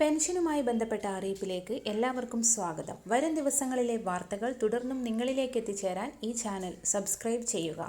പെൻഷനുമായി ബന്ധപ്പെട്ട അറിയിപ്പിലേക്ക് എല്ലാവർക്കും സ്വാഗതം. വരും ദിവസങ്ങളിലെ വാർത്തകൾ തുടർന്നും നിങ്ങളിലേക്ക് എത്തിച്ചേരാൻ ഈ ചാനൽ സബ്സ്ക്രൈബ് ചെയ്യുക.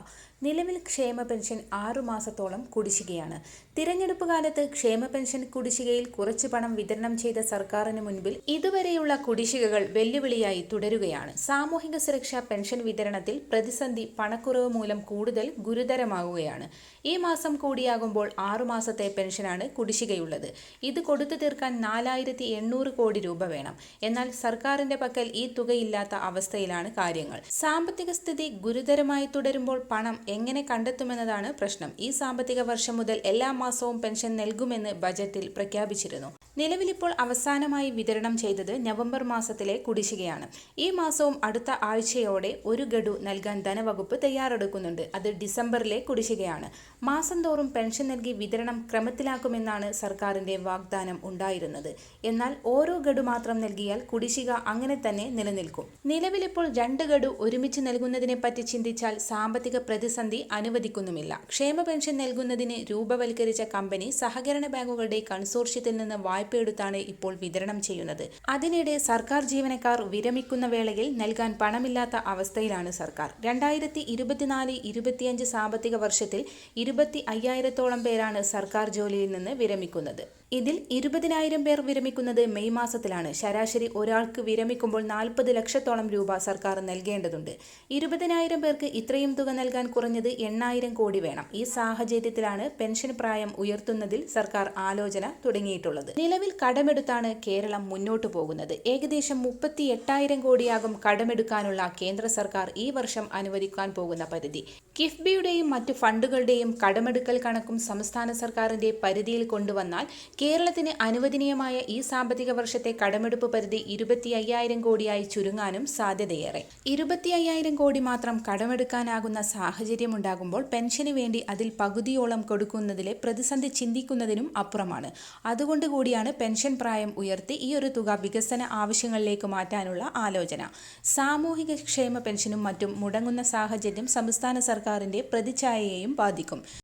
നിലവിൽ ക്ഷേമ പെൻഷൻ ആറു മാസത്തോളം കുടിശ്ശികയാണ്. തിരഞ്ഞെടുപ്പ് കാലത്ത് ക്ഷേമ പെൻഷൻ കുടിശ്ശികയിൽ കുറച്ച് പണം വിതരണം ചെയ്ത സർക്കാരിന് മുൻപിൽ ഇതുവരെയുള്ള കുടിശ്ശികകൾ വെല്ലുവിളിയായി തുടരുകയാണ്. സാമൂഹിക സുരക്ഷാ പെൻഷൻ വിതരണത്തിൽ പ്രതിസന്ധി പണക്കുറവ് മൂലം കൂടുതൽ ഗുരുതരമാവുകയാണ് ഈ മാസം കൂടിയാകുമ്പോൾ ആറുമാസത്തെ പെൻഷനാണ് കുടിശ്ശികയുള്ളത്. ഇത് കൊടുത്തു തീർക്കാൻ നാലായിരത്തി എണ്ണൂറ് കോടി രൂപ വേണം. എന്നാൽ സർക്കാരിന്റെ പക്കൽ ഈ തുകയില്ലാത്ത അവസ്ഥയിലാണ് കാര്യങ്ങൾ. സാമ്പത്തിക സ്ഥിതി ഗുരുതരമായി തുടരുമ്പോൾ പണം എങ്ങനെ കണ്ടെത്തുമെന്നതാണ് പ്രശ്നം. ഈ സാമ്പത്തിക വർഷം മുതൽ എല്ലാ മാസവും പെൻഷൻ നൽകുമെന്ന് ബജറ്റിൽ പ്രഖ്യാപിച്ചിരുന്നു. നിലവിലിപ്പോൾ അവസാനമായി വിതരണം ചെയ്തത് നവംബർ മാസത്തിലെ കുടിശ്ശികയാണ്. ഈ മാസവും അടുത്ത ആഴ്ചയോടെ ഒരു ഗഡു നൽകാൻ ധനവകുപ്പ് തയ്യാറെടുക്കുന്നുണ്ട്. അത് ഡിസംബറിലെ കുടിശ്ശികയാണ്. മാസം തോറും പെൻഷൻ നൽകി വിതരണം ക്രമത്തിലാക്കുമെന്നാണ് സർക്കാരിന്റെ വാഗ്ദാനം ഉണ്ടായിരുന്നത്. എന്നാൽ ഓരോ ഗഡു മാത്രം നൽകിയാൽ കുടിശ്ശിക അങ്ങനെ തന്നെ നിലനിൽക്കും. നിലവിലിപ്പോൾ രണ്ട് ഗഡു ഒരുമിച്ച് നൽകുന്നതിനെ പറ്റി ചിന്തിച്ചാൽ സാമ്പത്തിക പ്രതിസന്ധി അനുവദിക്കുന്നുമില്ല. ക്ഷേമ പെൻഷൻ നൽകുന്നതിന് രൂപവൽക്കരിച്ച കമ്പനി സഹകരണ ബാങ്കുകളുടെ കൺസോർഷ്യത്തിൽ നിന്ന് വായ്പയെടുത്താണ് ഇപ്പോൾ വിതരണം ചെയ്യുന്നത്. അതിനിടെ സർക്കാർ ജീവനക്കാർ വിരമിക്കുന്ന വേളയിൽ നൽകാൻ പണമില്ലാത്ത അവസ്ഥയിലാണ് സർക്കാർ. രണ്ടായിരത്തി ഇരുപത്തിനാല് ഇരുപത്തിയഞ്ച് സാമ്പത്തിക വർഷത്തിൽ ഇരുപത്തി അയ്യായിരത്തോളം പേരാണ് സർക്കാർ ജോലിയിൽ നിന്ന് വിരമിക്കുന്നത്. ഇതിൽ ഇരുപതിനായിരം പേർ വിരമിക്കുന്നത് മെയ് മാസത്തിലാണ്. ശരാശരി ഒരാൾക്ക് വിരമിക്കുമ്പോൾ നാൽപ്പത് ലക്ഷത്തോളം രൂപ സർക്കാർ നൽകേണ്ടതുണ്ട്. ഇരുപതിനായിരം പേർക്ക് ഇത്രയും തുക നൽകാൻ കുറഞ്ഞത് എണ്ണായിരം കോടി വേണം. ഈ സാഹചര്യത്തിലാണ് പെൻഷൻ പ്രായം ഉയർത്തുന്നതിൽ സർക്കാർ ആലോചന തുടങ്ങിയിട്ടുള്ളത്. നിലവിൽ കടമെടുത്താണ് കേരളം മുന്നോട്ടു പോകുന്നത്. ഏകദേശം മുപ്പത്തി എട്ടായിരം കോടിയാകും കടമെടുക്കാനുള്ള കേന്ദ്ര സർക്കാർ ഈ വർഷം അനുവദിക്കാൻ പോകുന്ന പരിധി. കിഫ്ബിയുടെയും മറ്റു ഫണ്ടുകളുടെയും കടമെടുക്കൽ കണക്കും സംസ്ഥാന സർക്കാരിന്റെ പരിധിയിൽ കൊണ്ടുവന്നാൽ കേരളത്തിന് അനുവദനീയമായ ഈ സാമ്പത്തിക വർഷത്തെ കടമെടുപ്പ് പരിധി ഇരുപത്തി അയ്യായിരം കോടിയായി ചുരുങ്ങാനും സാധ്യതയേറെ. ഇരുപത്തി അയ്യായിരം കോടി മാത്രം കടമെടുക്കാനാകുന്ന സാഹചര്യമുണ്ടാകുമ്പോൾ പെൻഷന് വേണ്ടി അതിൽ പകുതിയോളം കൊടുക്കുന്നതിലെ പ്രതിസന്ധി ചിന്തിക്കുന്നതിനും അപ്പുറമാണ്. അതുകൊണ്ട് കൂടിയാണ് പെൻഷൻ പ്രായം ഉയർത്തി ഈ ഒരു തുക വികസന ആവശ്യങ്ങളിലേക്ക് മാറ്റാനുള്ള ആലോചന. സാമൂഹിക ക്ഷേമ പെൻഷനും മറ്റും മുടങ്ങുന്ന സാഹചര്യം സംസ്ഥാന സർക്കാരിന്റെ പ്രതിച്ഛായയെയും ബാധിക്കും.